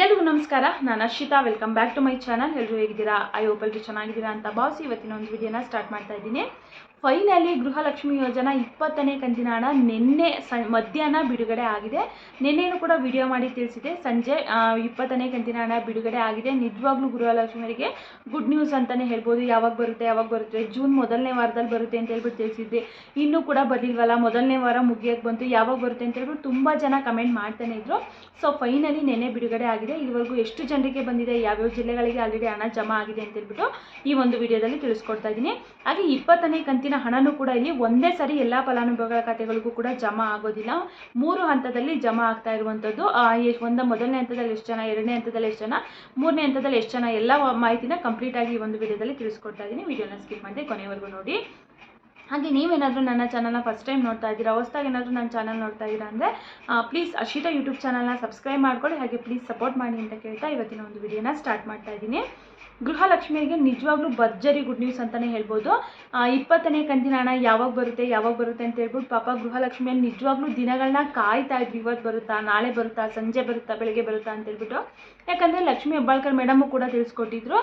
ಎಲ್ರಿಗೂ ನಮಸ್ಕಾರ. ನಾನು Arshita. Welcome back to my channel ಎಲ್ಲರೂ ಹೇಗಿದ್ದೀರಾ? ಐ ಹೋಪ್ ಎಲ್ಲರೂ ಚೆನ್ನಾಗಿದ್ದೀರಾ ಅಂತ ಭಾವಿಸಿ ಇವತ್ತಿನ ಒಂದು ವಿಡಿಯೋನ ಸ್ಟಾರ್ಟ್ ಮಾಡ್ತಾ ಇದ್ದೀನಿ. ಫೈನಲಿ ಗೃಹಲಕ್ಷ್ಮಿ ಯೋಜನಾ ಇಪ್ಪತ್ತನೇ ಕಂತಿನ ಹಣ ನಿನ್ನೆ ಸ, ಮಧ್ಯಾಹ್ನ ಬಿಡುಗಡೆ ಆಗಿದೆ. ನಿನ್ನೆನೂ ಕೂಡ ವಿಡಿಯೋ ಮಾಡಿ ತಿಳಿಸಿದೆ. ಸಂಜೆ ಇಪ್ಪತ್ತನೇ ಕಂತಿನ ಹಣ ಬಿಡುಗಡೆ ಆಗಿದೆ. ನಿಜವಾಗ್ಲೂ ಗೃಹಲಕ್ಷ್ಮಿಯವರಿಗೆ ಗುಡ್ ನ್ಯೂಸ್ ಅಂತಲೇ ಹೇಳ್ಬೋದು. ಯಾವಾಗ ಬರುತ್ತೆ ಯಾವಾಗ ಬರುತ್ತೆ? ಜೂನ್ ಮೊದಲನೇ ವಾರದಲ್ಲಿ ಬರುತ್ತೆ ಅಂತ ಹೇಳ್ಬಿಟ್ಟು ತಿಳಿಸಿದ್ದೆ. ಇನ್ನೂ ಕೂಡ ಬರಲಿಲ್ವಲ್ಲ? ಮೊದಲನೇ ವಾರ ಮುಗಿಯೋಕ್ಕೆ ಬಂತು. ಯಾವಾಗ ಬರುತ್ತೆ ಅಂತ ಹೇಳ್ಬಿಟ್ಟು ತುಂಬ ಜನ ಕಮೆಂಟ್ ಮಾಡ್ತಾನೆ ಇದ್ರು. ಸೊ ಫೈನಲಿ ನೆನ್ನೆ ಬಿಡುಗಡೆ ಆಗಿದೆ. ಇದುವರೆಗೂ ಎಷ್ಟು ಜನರಿಗೆ ಬಂದಿದೆ, ಯಾವ್ಯಾವ ಜಿಲ್ಲೆಗಳಿಗೆ ಆಲ್ರೆಡಿ ಹಣ ಜಮಾ ಆಗಿದೆ ಅಂತ ಹೇಳ್ಬಿಟ್ಟು ಈ ಒಂದು ವಿಡಿಯೋದಲ್ಲಿ ತಿಳಿಸ್ಕೊಡ್ತಾ ಇದ್ದೀನಿ. ಹಾಗೆ ಇಪ್ಪತ್ತನೇ ಕಂತಿನ ಹಣನೂ ಕೂಡ ಇಲ್ಲಿ ಒಂದೇ ಸರಿ ಎಲ್ಲ ಫಲಾನುಭವಿಗಳ ಖಾತೆಗಳಿಗೂ ಕೂಡ ಜಮಾ ಆಗೋದಿಲ್ಲ. ಮೂರು ಹಂತದಲ್ಲಿ ಜಮಾ ಆಗ್ತಾ ಇರುವಂಥದ್ದು ಒಂದು ಮೊದಲನೇ ಹಂತದಲ್ಲಿ ಎಷ್ಟು ಜನ, ಎರಡನೇ ಹಂತದಲ್ಲಿ ಎಷ್ಟು ಜನ, ಮೂರನೇ ಹಂತದಲ್ಲಿ ಎಷ್ಟು ಜನ, ಎಲ್ಲ ಮಾಹಿತಿನ ಕಂಪ್ಲೀಟ್ ಆಗಿ ಈ ಒಂದು ವಿಡಿಯೋದಲ್ಲಿ ತಿಳಿಸ್ಕೊಡ್ತಾ ಇದ್ದೀನಿ. ವಿಡಿಯೋನ ಸ್ಕಿಪ್ ಮಾಡಿದೆ ಕೊನೆವರೆಗೂ ನೋಡಿ. ಹಾಗೆ ನೀವೇನಾದರೂ ನನ್ನ ಚಾನಲ್ನ ಫಸ್ಟ್ ಟೈಮ್ ನೋಡ್ತಾ ಇದ್ದೀರಾ, ಹೊಸ್ದಾಗಿ ಏನಾದರೂ ನನ್ನ ಚಾನಲ್ ನೋಡ್ತಾ ಇದ್ದೀರಾ ಅಂದರೆ ಪ್ಲೀಸ್ ಅಶಿತಾ ಯೂಟ್ಯೂಬ್ ಚಾನಲ್ನ ಸಬ್ಸ್ಕ್ರೈಬ್ ಮಾಡ್ಕೊಳ್ಳಿ, ಹಾಗೆ ಪ್ಲೀಸ್ ಸಪೋರ್ಟ್ ಮಾಡಿ ಅಂತ ಕೇಳ್ತಾ ಇವತ್ತಿನ ಒಂದು ವಿಡಿಯೋನ ಸ್ಟಾರ್ಟ್ ಮಾಡ್ತಾ ಇದ್ದೀನಿ. ಗೃಹಲಕ್ಷ್ಮಿಯರಿಗೆ ನಿಜವಾಗ್ಲೂ ಭರ್ಜರಿ ಗುಡ್ ನ್ಯೂಸ್ ಅಂತಲೇ ಹೇಳ್ಬೋದು. ಇಪ್ಪತ್ತನೇ ಕಂತಿನ ಹಣ ಯಾವಾಗ ಬರುತ್ತೆ ಯಾವಾಗ ಬರುತ್ತೆ ಅಂತ ಹೇಳ್ಬಿಟ್ಟು ಪಾಪ ಗೃಹಲಕ್ಷ್ಮಿಯಲ್ಲಿ ನಿಜವಾಗ್ಲೂ ದಿನಗಳನ್ನ ಕಾಯ್ತಾ ಇದ್ವಿ ಇವತ್ತು ಬರುತ್ತಾ, ನಾಳೆ ಬರುತ್ತಾ, ಸಂಜೆ ಬರುತ್ತಾ, ಬೆಳಗ್ಗೆ ಬರುತ್ತಾ ಅಂತ ಹೇಳ್ಬಿಟ್ಟು. ಯಾಕಂದರೆ ಲಕ್ಷ್ಮೀ ಹೆಬ್ಬಾಳ್ಕರ್ ಮೇಡಮು ಕೂಡ ತಿಳಿಸ್ಕೊಟ್ಟಿದ್ರು.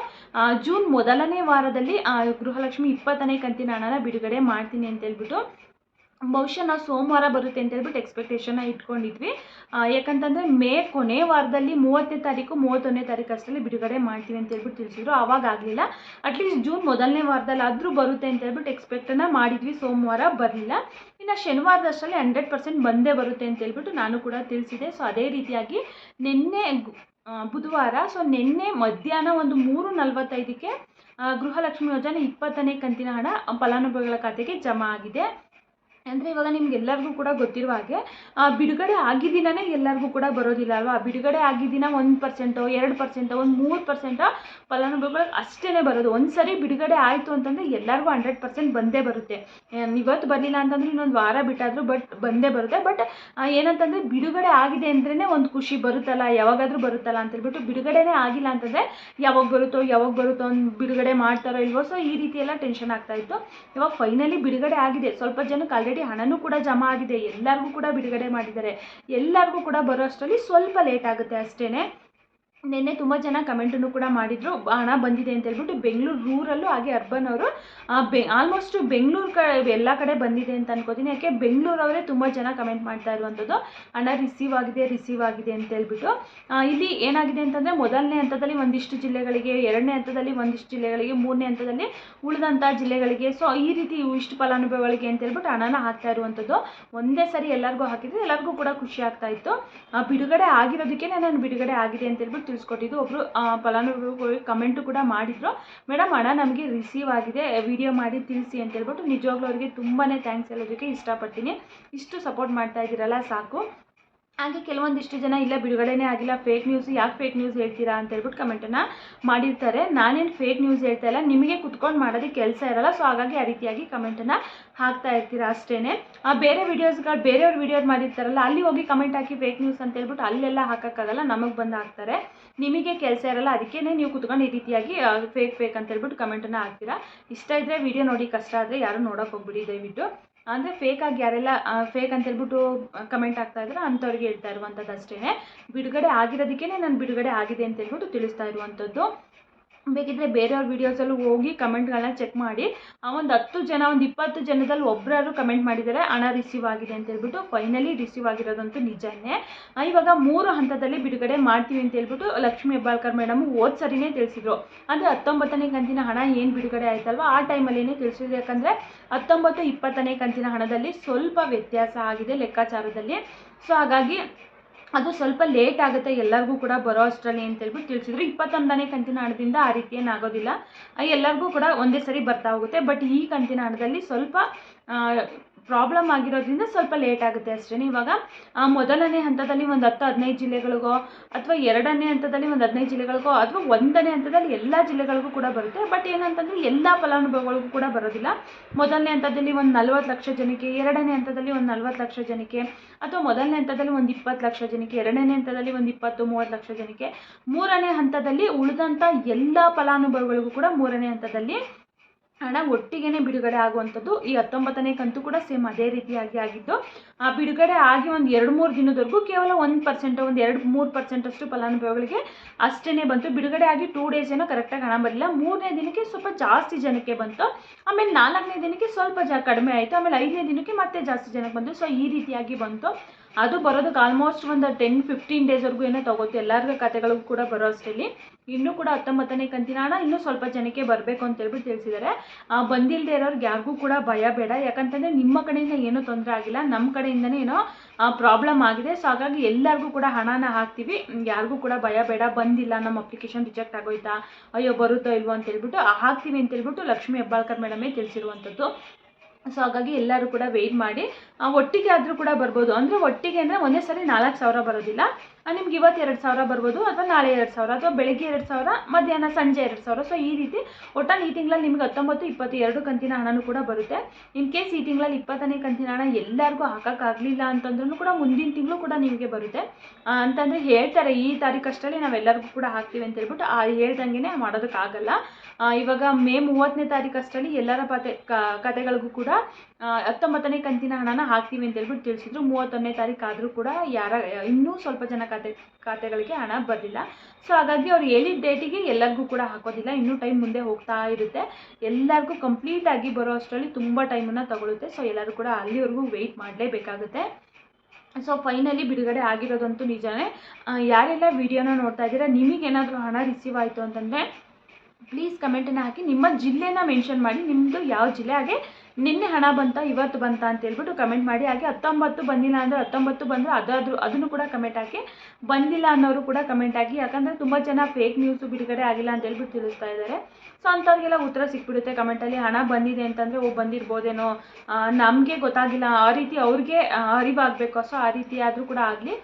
ಜೂನ್ ಮೊದಲನೇ ವಾರದಲ್ಲಿ ಗೃಹಲಕ್ಷ್ಮಿ ಇಪ್ಪತ್ತನೇ ಕಂತಿನ ಹಣನ ಬಿಡುಗಡೆ ಮಾಡ್ತೀನಿ ಅಂತ ಹೇಳ್ಬಿಟ್ಟು ಬಹುಶಃ ನಾವು ಸೋಮವಾರ ಬರುತ್ತೆ ಅಂತ ಹೇಳ್ಬಿಟ್ಟು ಎಕ್ಸ್ಪೆಕ್ಟೇಷನ್ನ ಇಟ್ಕೊಂಡಿದ್ವಿ. ಯಾಕಂತಂದರೆ ಮೇ ಕೊನೆ ವಾರದಲ್ಲಿ ಮೂವತ್ತನೇ ತಾರೀಕು, ಮೂವತ್ತೊಂದನೇ ತಾರೀಕು ಅಷ್ಟರಲ್ಲಿ ಬಿಡುಗಡೆ ಮಾಡ್ತೀವಿ ಅಂತ ಹೇಳ್ಬಿಟ್ಟು ತಿಳಿಸಿದ್ರು. ಆವಾಗ ಆಗಲಿಲ್ಲ. ಅಟ್ಲೀಸ್ಟ್ ಜೂನ್ ಮೊದಲನೇ ವಾರದಲ್ಲಿ ಆದರೂ ಬರುತ್ತೆ ಅಂತ ಹೇಳ್ಬಿಟ್ಟು ಎಕ್ಸ್ಪೆಕ್ಟನ್ನು ಮಾಡಿದ್ವಿ. ಸೋಮವಾರ ಬರಲಿಲ್ಲ. ಇನ್ನು ಶನಿವಾರದಷ್ಟರಲ್ಲಿ ಹಂಡ್ರೆಡ್ ಪರ್ಸೆಂಟ್ ಬಂದೇ ಬರುತ್ತೆ ಅಂತ ಹೇಳ್ಬಿಟ್ಟು ನಾನು ಕೂಡ ತಿಳಿಸಿದೆ. ಸೊ ಅದೇ ರೀತಿಯಾಗಿ ನಿನ್ನೆ ಬುಧವಾರ ಸೊ ನಿನ್ನೆ ಮಧ್ಯಾಹ್ನ ಒಂದು ಮೂರು ನಲವತ್ತೈದಕ್ಕೆ ಗೃಹಲಕ್ಷ್ಮಿ ಯೋಜನೆ ಇಪ್ಪತ್ತನೇ ಕಂತಿನ ಹಣ ಫಲಾನುಭವಿಗಳ ಖಾತೆಗೆ ಜಮಾ ಆಗಿದೆ. ಅಂದರೆ ಇವಾಗ ನಿಮ್ಗೆ ಎಲ್ಲರಿಗೂ ಕೂಡ ಗೊತ್ತಿರುವ ಹಾಗೆ ಬಿಡುಗಡೆ ಆಗಿದ್ದಿನೇ ಎಲ್ಲರಿಗೂ ಕೂಡ ಬರೋದಿಲ್ಲ ಅಲ್ವಾ? ಬಿಡುಗಡೆ ಆಗಿದ್ದಿನ ಒಂದು ಪರ್ಸೆಂಟೋ ಎರಡು ಪರ್ಸೆಂಟೋ ಒಂದು ಮೂರು ಪರ್ಸೆಂಟೋ ಫಲಾನುಭವಿಗಳಿಗೆ ಅಷ್ಟೇ ಬರೋದು. ಒಂದ್ಸರಿ ಬಿಡುಗಡೆ ಆಯಿತು ಅಂತಂದರೆ ಎಲ್ಲರಿಗೂ ಹಂಡ್ರೆಡ್ ಪರ್ಸೆಂಟ್ ಬಂದೇ ಬರುತ್ತೆ. ಇವತ್ತು ಬರಲಿಲ್ಲ ಅಂತಂದ್ರೆ ಇನ್ನೊಂದು ವಾರ ಬಿಟ್ಟಾದರೂ ಬಟ್, ಬಂದೇ ಬರುತ್ತೆ. ಬಟ್ ಏನಂತಂದರೆ ಬಿಡುಗಡೆ ಆಗಿದೆ ಅಂದ್ರೇ ಒಂದು ಖುಷಿ ಬರುತ್ತಲ್ಲ, ಯಾವಾಗಾದರೂ ಬರುತ್ತಲ್ಲ ಅಂತ ಹೇಳ್ಬಿಟ್ಟು ಬಿಡುಗಡೆನೇ ಆಗಿಲ್ಲ ಅಂತಂದರೆ ಯಾವಾಗ ಬರುತ್ತೋ ಯಾವಾಗ ಬರುತ್ತೋ ಒಂದು ಬಿಡುಗಡೆ ಮಾಡ್ತಾರೋ ಇಲ್ವೋ ಸೊ ಈ ರೀತಿ ಎಲ್ಲ ಟೆನ್ಷನ್ ಆಗ್ತಾ ಇತ್ತು. ಇವಾಗ ಫೈನಲಿ ಬಿಡುಗಡೆ ಆಗಿದೆ. ಸ್ವಲ್ಪ ಜನಕ್ಕೆ ಆಲ್ರೆಡಿ ಹಣನೂ ಕೂಡ ಜಮಾ ಆಗಿದೆ. ಎಲ್ಲರಿಗೂ ಕೂಡ ಬಿಡುಗಡೆ ಮಾಡಿದ್ದಾರೆ. ಎಲ್ಲರಿಗೂ ಕೂಡ ಬರೋ ಅಷ್ಟರಲ್ಲಿ ಸ್ವಲ್ಪ ಲೇಟ್ ಆಗುತ್ತೆ ಅಷ್ಟೇ ನಿನ್ನೆ ತುಂಬ ಜನ ಕಮೆಂಟನ್ನು ಕೂಡ ಮಾಡಿದರು. ಹಣ ಬಂದಿದೆ ಅಂತ ಹೇಳ್ಬಿಟ್ಟು ಬೆಂಗಳೂರು ರೂರಲ್ಲೂ ಹಾಗೆ ಅರ್ಬನ್ ಅವರು ಬೆ ಆಲ್ಮೋಸ್ಟ್ ಬೆಂಗಳೂರು ಕಡೆ, ಎಲ್ಲ ಕಡೆ ಬಂದಿದೆ ಅಂತ ಅನ್ಕೋತೀನಿ. ಯಾಕೆ ಬೆಂಗಳೂರವರೇ ತುಂಬ ಜನ ಕಮೆಂಟ್ ಮಾಡ್ತಾ ಇರುವಂಥದ್ದು ಹಣ ರಿಸೀವ್ ಆಗಿದೆ ರಿಸೀವ್ ಆಗಿದೆ ಅಂತ ಹೇಳ್ಬಿಟ್ಟು. ಇಲ್ಲಿ ಏನಾಗಿದೆ ಅಂತಂದರೆ ಮೊದಲನೇ ಹಂತದಲ್ಲಿ ಒಂದಿಷ್ಟು ಜಿಲ್ಲೆಗಳಿಗೆ, ಎರಡನೇ ಹಂತದಲ್ಲಿ ಒಂದಿಷ್ಟು ಜಿಲ್ಲೆಗಳಿಗೆ, ಮೂರನೇ ಹಂತದಲ್ಲಿ ಉಳಿದಂಥ ಜಿಲ್ಲೆಗಳಿಗೆ. ಸೊ ಈ ರೀತಿ ಇಷ್ಟು ಫಲಾನುಭವಿಗಳಿಗೆ ಅಂತ ಹೇಳ್ಬಿಟ್ಟು ಹಣನ ಹಾಕ್ತಾ ಇರುವಂಥದ್ದು ಒಂದೇ ಸರಿ ಎಲ್ಲರಿಗೂ ಹಾಕಿದ್ರೆ ಎಲ್ಲರಿಗೂ ಕೂಡ ಖುಷಿ ಆಗ್ತಾ ಇತ್ತು. ಬಿಡುಗಡೆ ಆಗಿರೋದಕ್ಕೆ ನಾನು ಬಿಡುಗಡೆ ಆಗಿದೆ ಅಂತ ಹೇಳ್ಬಿಟ್ಟು ತಿಳಿಸ್ಕೊಟ್ಟಿದ್ದು. ಒಬ್ಬರು ಫಲಾನುಭವಿಗಳು ಕಮೆಂಟು ಕೂಡ ಮಾಡಿದರು. ಮೇಡಮ್, ಹಣ ನಮಗೆ ರಿಸೀವ್ ಆಗಿದೆ. ವಿಡಿಯೋ ಮಾಡಿ ತಿಳಿಸಿ ಅಂತ ಹೇಳ್ಬಿಟ್ಟು ನಿಜವಾಗ್ಲೂ ಅವರಿಗೆ ತುಂಬಾ ಥ್ಯಾಂಕ್ಸ್ ಹೇಳೋದಕ್ಕೆ ಇಷ್ಟಪಡ್ತೀನಿ. ಇಷ್ಟು ಸಪೋರ್ಟ್ ಮಾಡ್ತಾ ಇದ್ದೀರಲ್ಲ, ಸಾಕು. ಹಾಗೆ ಕೆಲವೊಂದಿಷ್ಟು ಜನ, ಇಲ್ಲ ಬಿಡುಗಡೆನೇ ಆಗಿಲ್ಲ ಫೇಕ್ ನ್ಯೂಸ್ ಯಾಕೆ ಫೇಕ್ ನ್ಯೂಸ್ ಹೇಳ್ತೀರಾ ಅಂತ ಹೇಳ್ಬಿಟ್ಟು ಕಮೆಂಟನ್ನು ಮಾಡಿರ್ತಾರೆ. ನಾನೇನು ಫೇಕ್ ನ್ಯೂಸ್ ಹೇಳ್ತಾ ಇಲ್ಲ, ನಿಮಗೆ ಕುತ್ಕೊಂಡು ಮಾಡೋದಕ್ಕೆ ಕೆಲಸ ಇರಲ್ಲ ಸೊ ಹಾಗಾಗಿ ಆ ರೀತಿಯಾಗಿ ಕಮೆಂಟನ್ನು ಹಾಕ್ತಾ ಇರ್ತೀರಾ ಅಷ್ಟೇ ಬೇರೆ ವೀಡಿಯೋಸ್ಗಳು ಬೇರೆಯವ್ರ ವೀಡಿಯೋಸ್ ಮಾಡಿರ್ತಾರಲ್ಲ, ಅಲ್ಲಿ ಹೋಗಿ ಕಮೆಂಟ್ ಹಾಕಿ ಫೇಕ್ ನ್ಯೂಸ್ ಅಂತ ಹೇಳ್ಬಿಟ್ಟು ಅಲ್ಲೆಲ್ಲ ಹಾಕೋಕ್ಕಾಗಲ್ಲ, ನಮಗೆ ಬಂದು ಹಾಕ್ತಾರೆ. ನಿಮಗೆ ಕೆಲಸ ಇರಲ್ಲ ಅದಕ್ಕೇ ನೀವು ಕುತ್ಕೊಂಡು ಈ ರೀತಿಯಾಗಿ ಫೇಕ್ ಫೇಕ್ ಅಂತ ಹೇಳ್ಬಿಟ್ಟು ಕಮೆಂಟನ್ನು ಹಾಕ್ತೀರಾ. ಇಷ್ಟ ಇದ್ದರೆ ವಿಡಿಯೋ ನೋಡಿ, ಕಷ್ಟ ಆದರೆ ಯಾರು ನೋಡೋಕೆ ಹೋಗ್ಬಿಡಿ, ದಯವಿಟ್ಟು. ಅಂದರೆ ಫೇಕಾಗಿ ಯಾರೆಲ್ಲ ಫೇಕ್ ಅಂತ ಹೇಳ್ಬಿಟ್ಟು ಕಮೆಂಟ್ ಆಗ್ತಾ ಇದ್ರೆ ಅಂಥವ್ರಿಗೆ ಹೇಳ್ತಾ ಇರುವಂಥದ್ದು ಅಷ್ಟೇ ಬಿಡುಗಡೆ ಆಗಿರೋದಕ್ಕೇ ನಾನು ಬಿಡುಗಡೆ ಆಗಿದೆ ಅಂತ ಹೇಳ್ಬಿಟ್ಟು ತಿಳಿಸ್ತಾ ಇರುವಂಥದ್ದು. ಬೇಕಿದ್ರೆ ಬೇರೆಯವ್ರ ವೀಡಿಯೋಸಲ್ಲೂ ಹೋಗಿ ಕಮೆಂಟ್ಗಳನ್ನ ಚೆಕ್ ಮಾಡಿ. ಆ ಒಂದು ಹತ್ತು ಜನ, ಒಂದು ಇಪ್ಪತ್ತು ಜನದಲ್ಲಿ ಒಬ್ಬರಾದ್ರು ಕಮೆಂಟ್ ಮಾಡಿದ್ದಾರೆ ಹಣ ರಿಸೀವ್ ಆಗಿದೆ ಅಂತ ಹೇಳ್ಬಿಟ್ಟು ಫೈನಲಿ ರಿಸೀವ್ ಆಗಿರೋದಂತೂ ನಿಜನೇ. ಇವಾಗ ಮೂರು ಹಂತದಲ್ಲಿ ಬಿಡುಗಡೆ ಮಾಡ್ತೀವಿ ಅಂತ ಹೇಳ್ಬಿಟ್ಟು ಲಕ್ಷ್ಮೀ ಹೆಬ್ಬಾಳ್ಕರ್ ಮೇಡಮ್ ಹೋದ ಸರಿನೇ ತಿಳಿಸಿದ್ರು. ಅಂದರೆ ಹತ್ತೊಂಬತ್ತನೇ ಕಂತಿನ ಹಣ ಏನು ಬಿಡುಗಡೆ ಆಯ್ತಲ್ವ? ಆ ಟೈಮಲ್ಲಿನೇ ತಿಳಿಸಿದ್ರು. ಯಾಕಂದರೆ ಹತ್ತೊಂಬತ್ತು ಇಪ್ಪತ್ತನೇ ಕಂತಿನ ಹಣದಲ್ಲಿ ಸ್ವಲ್ಪ ವ್ಯತ್ಯಾಸ ಆಗಿದೆ ಲೆಕ್ಕಾಚಾರದಲ್ಲಿ. ಸೊ ಹಾಗಾಗಿ ಅದು ಸ್ವಲ್ಪ ಲೇಟ್ ಆಗುತ್ತೆ, ಎಲ್ಲರಿಗೂ ಕೂಡ ಬರೋ ಅಷ್ಟರಲ್ಲಿ ಅಂತ ಹೇಳ್ಬಿಟ್ಟು ತಿಳಿಸಿದ್ರು. ಇಪ್ಪತ್ತೊಂದನೇ ಕಂತಿನ ಹಣದಿಂದ ಆ ರೀತಿ ಏನಾಗೋದಿಲ್ಲ. ಎಲ್ಲರಿಗೂ ಕೂಡ ಒಂದೇ ಸರಿ ಬರ್ತಾ ಹೋಗುತ್ತೆ. ಬಟ್ ಈ ಕಂತಿನ ಹಣದಲ್ಲಿ ಸ್ವಲ್ಪ ಪ್ರಾಬ್ಲಮ್ ಆಗಿರೋದ್ರಿಂದ ಸ್ವಲ್ಪ ಲೇಟ್ ಆಗುತ್ತೆ ಅಷ್ಟೇ. ಇವಾಗ ಮೊದಲನೇ ಹಂತದಲ್ಲಿ ಒಂದು ಹತ್ತು, ಹದಿನೈದು ಜಿಲ್ಲೆಗಳಿಗೋ ಅಥವಾ ಎರಡನೇ ಹಂತದಲ್ಲಿ ಒಂದು ಹದಿನೈದು ಜಿಲ್ಲೆಗಳಿಗೋ ಅಥವಾ ಒಂದನೇ ಹಂತದಲ್ಲಿ ಎಲ್ಲ ಜಿಲ್ಲೆಗಳಿಗೂ ಕೂಡ ಬರುತ್ತೆ. ಬಟ್ ಏನಂತಂದರೆ ಎಲ್ಲ ಫಲಾನುಭವಿಗಳಿಗೂ ಕೂಡ ಬರೋದಿಲ್ಲ. ಮೊದಲನೇ ಹಂತದಲ್ಲಿ ಒಂದು ನಲ್ವತ್ತು ಲಕ್ಷ ಜನಕ್ಕೆ, ಎರಡನೇ ಹಂತದಲ್ಲಿ ಒಂದು ನಲ್ವತ್ತು ಲಕ್ಷ ಜನಕ್ಕೆ ಅಥವಾ ಮೊದಲನೇ ಹಂತದಲ್ಲಿ ಒಂದು ಇಪ್ಪತ್ತು ಲಕ್ಷ ಜನಕ್ಕೆ, ಎರಡನೇ ಹಂತದಲ್ಲಿ ಒಂದು ಇಪ್ಪತ್ತು, ಮೂವತ್ತು ಲಕ್ಷ ಜನಕ್ಕೆ ಮೂರನೇ ಹಂತದಲ್ಲಿ ಉಳಿದಂಥ ಎಲ್ಲ ಫಲಾನುಭವಿಗಳಿಗೂ ಕೂಡ ಮೂರನೇ ಹಂತದಲ್ಲಿ ಹಣ ಒಟ್ಟಿಗೆನೇ ಬಿಡುಗಡೆ ಆಗುವಂಥದ್ದು ಈ ಹತ್ತೊಂಬತ್ತನೇ ಕಂತು ಕೂಡ ಸೇಮ್ ಅದೇ ರೀತಿಯಾಗಿ ಆಗಿದ್ದು, ಆ ಬಿಡುಗಡೆ ಆಗಿ ಒಂದು ಎರಡು ಮೂರು ದಿನದವರೆಗೂ ಕೇವಲ ಒಂದು ಪರ್ಸೆಂಟ್ ಒಂದು ಎರಡು ಮೂರು ಪರ್ಸೆಂಟಷ್ಟು ಫಲಾನುಭವಿಗಳಿಗೆ ಅಷ್ಟೇ ಬಂತು. ಬಿಡುಗಡೆ ಆಗಿ ಟೂ ಡೇಸ್ ಏನೋ ಕರೆಕ್ಟಾಗಿ ಹಣ ಬರಲಿಲ್ಲ. ಮೂರನೇ ದಿನಕ್ಕೆ ಸ್ವಲ್ಪ ಜಾಸ್ತಿ ಜನಕ್ಕೆ ಬಂತು. ಆಮೇಲೆ ನಾಲ್ಕನೇ ದಿನಕ್ಕೆ ಸ್ವಲ್ಪ ಜ ಕಡಿಮೆ ಆಯಿತು. ಆಮೇಲೆ ಐದನೇ ದಿನಕ್ಕೆ ಮತ್ತೆ ಜಾಸ್ತಿ ಜನಕ್ಕೆ ಬಂತು. ಸೊ ಈ ರೀತಿಯಾಗಿ ಬಂತು. ಅದು ಬರೋದಕ್ಕೆ ಆಲ್ಮೋಸ್ಟ್ ಒಂದು ಟೆನ್ ಫಿಫ್ಟೀನ್ ಡೇಸ್ವರೆಗೂ ಏನೋ ತಗೋತು. ಎಲ್ಲರಿಗೂ ಕತೆಗಳಿಗೂ ಕೂಡ ಬರೋ ಅಷ್ಟರಲ್ಲಿ. ಇನ್ನೂ ಕೂಡ ಹತ್ತೊಂಬತ್ತನೇ ಕಂತಿನ ಹಣ ಇನ್ನೂ ಸ್ವಲ್ಪ ಜನಕ್ಕೆ ಬರಬೇಕು ಅಂತ ಹೇಳ್ಬಿಟ್ಟು ತಿಳಿಸಿದ್ದಾರೆ. ಬಂದಿಲ್ಲದೆ ಇರೋರ್ಗೆ ಯಾರಿಗೂ ಕೂಡ ಭಯ ಬೇಡ. ಯಾಕಂತಂದರೆ ನಿಮ್ಮ ಕಡೆಯಿಂದ ಏನೂ ತೊಂದರೆ ಆಗಿಲ್ಲ. ನಮ್ಮ ಕಡೆಯಿಂದನೇ ಏನೋ ಪ್ರಾಬ್ಲಮ್ ಆಗಿದೆ. ಸೊ ಹಾಗಾಗಿ ಎಲ್ಲರಿಗೂ ಕೂಡ ಹಣನ ಹಾಕ್ತೀವಿ. ಯಾರಿಗೂ ಕೂಡ ಭಯ ಬೇಡ. ಬಂದಿಲ್ಲ, ನಮ್ಮ ಅಪ್ಲಿಕೇಶನ್ ರಿಜೆಕ್ಟ್ ಆಗೋಯ್ತಾ, ಅಯ್ಯೋ ಬರುತ್ತೋ ಇಲ್ವೋ ಅಂತ ಹೇಳ್ಬಿಟ್ಟು ಹಾಕ್ತೀವಿ ಅಂತ ಹೇಳ್ಬಿಟ್ಟು ಲಕ್ಷ್ಮೀ ಹೆಬ್ಬಾಳ್ಕರ್ ಮೇಡಮೇ ತಿಳಿಸಿರುವಂಥದ್ದು. ಸೊ ಹಾಗಾಗಿ ಎಲ್ಲರೂ ಕೂಡ ವೆಯ್ಟ್ ಮಾಡಿ. ಒಟ್ಟಿಗೆ ಆದರೂ ಕೂಡ ಬರ್ಬೋದು. ಅಂದರೆ ಒಟ್ಟಿಗೆ ಅಂದರೆ ಒಂದೇ ಸರಿ ನಾಲ್ಕು ಸಾವಿರ ಬರೋದಿಲ್ಲ. ನಿಮ್ಗೆ ಇವತ್ತು ಎರಡು ಸಾವಿರ ಬರ್ಬೋದು ಅಥವಾ ನಾಳೆ ಎರಡು ಸಾವಿರ ಅಥವಾ ಬೆಳಗ್ಗೆ ಎರಡು ಸಾವಿರ, ಮಧ್ಯಾಹ್ನ ಸಂಜೆ ಎರಡು ಸಾವಿರ. ಸೊ ಈ ರೀತಿ ಒಟ್ಟಾಗಿ ಈ ತಿಂಗಳಲ್ಲಿ ನಿಮ್ಗೆ ಹತ್ತೊಂಬತ್ತು ಇಪ್ಪತ್ತು ಎರಡು ಕಂತಿನ ಹಣನೂ ಕೂಡ ಬರುತ್ತೆ. ಇನ್ ಕೇಸ್ ಈ ತಿಂಗಳಲ್ಲಿ ಇಪ್ಪತ್ತನೇ ಕಂತಿನ ಹಣ ಎಲ್ಲರಿಗೂ ಹಾಕೋಕ್ಕಾಗಲಿಲ್ಲ ಅಂತಂದ್ರೂ ಕೂಡ ಮುಂದಿನ ತಿಂಗಳು ಕೂಡ ನಿಮಗೆ ಬರುತ್ತೆ. ಅಂತಂದರೆ ಹೇಳ್ತಾರೆ ಈ ತಾರೀಕಷ್ಟರಲ್ಲಿ ನಾವೆಲ್ಲರಿಗೂ ಕೂಡ ಹಾಕ್ತೀವಿ ಅಂತ ಹೇಳ್ಬಿಟ್ಟು ಆ ಹೇಳ್ದಂಗೆ ಮಾಡೋದಕ್ಕಾಗಲ್ಲ. ಇವಾಗ ಮೇ ಮೂವತ್ತನೇ ತಾರೀಕಷ್ಟರಲ್ಲಿ ಎಲ್ಲರ ಪಾತೆ ಕತೆಗಳಿಗೂ ಕೂಡ ಹತ್ತೊಂಬತ್ತನೇ ಕಂತಿನ ಹಣನ ಹಾಕ್ತೀವಿ ಅಂತ ಹೇಳ್ಬಿಟ್ಟು ತಿಳಿಸಿದ್ರು. ಮೂವತ್ತೊಂದನೇ ತಾರೀಕು ಆದರೂ ಕೂಡ ಯಾರ, ಇನ್ನೂ ಸ್ವಲ್ಪ ಜನ ಖಾತೆ, ಖಾತೆಗಳಿಗೆ ಹಣ ಬರಲಿಲ್ಲ. ಸೊ ಹಾಗಾಗಿ ಅವ್ರು ಹೇಳಿದ ಡೇಟಿಗೆ ಎಲ್ಲರಿಗೂ ಕೂಡ ಹಾಕೋದಿಲ್ಲ. ಇನ್ನೂ ಟೈಮ್ ಮುಂದೆ ಹೋಗ್ತಾ ಇರುತ್ತೆ. ಎಲ್ಲರಿಗೂ ಕಂಪ್ಲೀಟಾಗಿ ಬರೋ ಅಷ್ಟರಲ್ಲಿ ತುಂಬ ಟೈಮನ್ನು ತಗೊಳುತ್ತೆ. ಸೊ ಎಲ್ಲರೂ ಕೂಡ ಅಲ್ಲಿವರೆಗೂ ವೆಯ್ಟ್ ಮಾಡಲೇಬೇಕಾಗುತ್ತೆ. ಸೊ ಫೈನಲಿ ಬಿಡುಗಡೆ ಆಗಿರೋದಂತೂ ನಿಜಾನೇ. ಯಾರೆಲ್ಲ ವಿಡಿಯೋನ ನೋಡ್ತಾ ಇದ್ದೀರಾ ನಿಮಗೇನಾದರೂ ಹಣ ರಿಸೀವ್ ಆಯಿತು ಅಂತಂದರೆ ಪ್ಲೀಸ್ ಕಮೆಂಟನ್ನು ಹಾಕಿ. ನಿಮ್ಮ ಜಿಲ್ಲೆನ ಮೆನ್ಷನ್ ಮಾಡಿ. ನಿಮ್ಮದು ಯಾವ ಜಿಲ್ಲೆ, ಹಾಗೆ ನಿನ್ನೆ ಹಣ ಬಂತ, ಇವತ್ತು ಬಂತ ಅಂತ ಹೇಳ್ಬಿಟ್ಟು ಕಮೆಂಟ್ ಮಾಡಿ, ಹಾಗೆ ಹತ್ತೊಂಬತ್ತು ಬಂದಿಲ್ಲ ಅಂದರೆ ಹತ್ತೊಂಬತ್ತು ಬಂದರೆ ಅದಾದರೂ, ಅದನ್ನು ಕೂಡ ಕಮೆಂಟ್ ಹಾಕಿ, ಬಂದಿಲ್ಲ ಅನ್ನೋರು ಕೂಡ ಕಮೆಂಟ್ ಹಾಕಿ, ಯಾಕಂದರೆ ತುಂಬ ಜನ ಫೇಕ್ ನ್ಯೂಸು ಬಿಡುಗಡೆ ಆಗಿಲ್ಲ ಅಂತ ಹೇಳ್ಬಿಟ್ಟು ತಿಳಿಸ್ತಾ ಇದ್ದಾರೆ. ಸೊ ಅಂಥವ್ರಿಗೆಲ್ಲ ಉತ್ತರ ಸಿಕ್ಬಿಡುತ್ತೆ ಕಮೆಂಟಲ್ಲಿ ಹಣ ಬಂದಿದೆ ಅಂತಂದರೆ, ಓ, ಬಂದಿರ್ಬೋದೇನೋ ನಮಗೆ ಗೊತ್ತಾಗಿಲ್ಲ, ಆ ರೀತಿ ಅವ್ರಿಗೆ ಅರಿವಾಗಬೇಕು. ಸೊ ಆ ರೀತಿ ಆದರೂ ಕೂಡ ಆಗಲಿ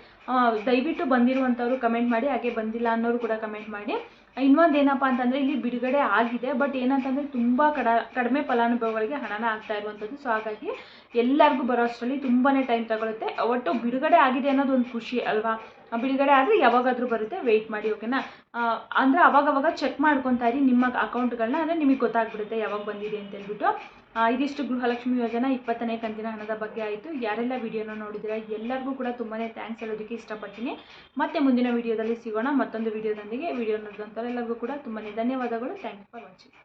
ದಯವಿಟ್ಟು ಬಂದಿರುವಂಥವ್ರು ಕಮೆಂಟ್ ಮಾಡಿ, ಹಾಗೆ ಬಂದಿಲ್ಲ ಅನ್ನೋರು ಕೂಡ ಕಮೆಂಟ್ ಮಾಡಿ. ಇನ್ನೊಂದು ಏನಪ್ಪ ಅಂತಂದರೆ ಇಲ್ಲಿ ಬಿಡುಗಡೆ ಆಗಿದೆ ಬಟ್ ಏನಂತಂದರೆ ತುಂಬ ಕಡ, ಕಡಿಮೆ ಫಲಾನುಭವಿಗಳಿಗೆ ಹಣನ ಆಗ್ತಾ ಇರುವಂಥದ್ದು ಸೊ ಹಾಗಾಗಿ ಎಲ್ಲರಿಗೂ ಬರೋ ಅಷ್ಟರಲ್ಲಿ ತುಂಬಾ ಟೈಮ್ ತಗೊಳುತ್ತೆ. ಒಟ್ಟು ಬಿಡುಗಡೆ ಆಗಿದೆ ಅನ್ನೋದು ಒಂದು ಖುಷಿ ಅಲ್ವಾ? ಬಿಡುಗಡೆ ಆದರೆ ಯಾವಾಗಾದರೂ ಬರುತ್ತೆ. ವೆಯ್ಟ್ ಮಾಡಿ ಓಕೆನಾ ಅಂದರೆ ಅವಾಗವಾಗ ಚೆಕ್ ಮಾಡ್ಕೊತಾ ಇರಿ ನಿಮ್ಮ ಅಕೌಂಟ್ಗಳನ್ನ ಅಂದರೆ ನಿಮಗೆ ಗೊತ್ತಾಗ್ಬಿಡುತ್ತೆ ಯಾವಾಗ ಬಂದಿದೆ ಅಂತ ಹೇಳ್ಬಿಟ್ಟು. ಇದಿಷ್ಟು ಗೃಹಲಕ್ಷ್ಮಿ ಯೋಜನಾ ಇಪ್ಪತ್ತನೇ ಕಂತಿನ ಹಣದ ಬಗ್ಗೆ ಆಯಿತು. ಯಾರೆಲ್ಲ ವಿಡಿಯೋನ ನೋಡಿದಿರ ಎಲ್ಲರಿಗೂ ಕೂಡ ತುಂಬಾ ಥ್ಯಾಂಕ್ಸ್ ಹೇಳೋದಕ್ಕೆ ಇಷ್ಟಪಡ್ತೀನಿ. ಮತ್ತೆ ಮುಂದಿನ ವಿಡಿಯೋದಲ್ಲಿ ಸಿಗೋಣ. ಮತ್ತೊಂದು ವಿಡಿಯೋದೊಂದಿಗೆ, ವಿಡಿಯೋ ನೋಡಿದಂಥವ್ರೆಲ್ಲರಿಗೂ ಕೂಡ ತುಂಬಾ ಧನ್ಯವಾದಗಳು. Thank you for watching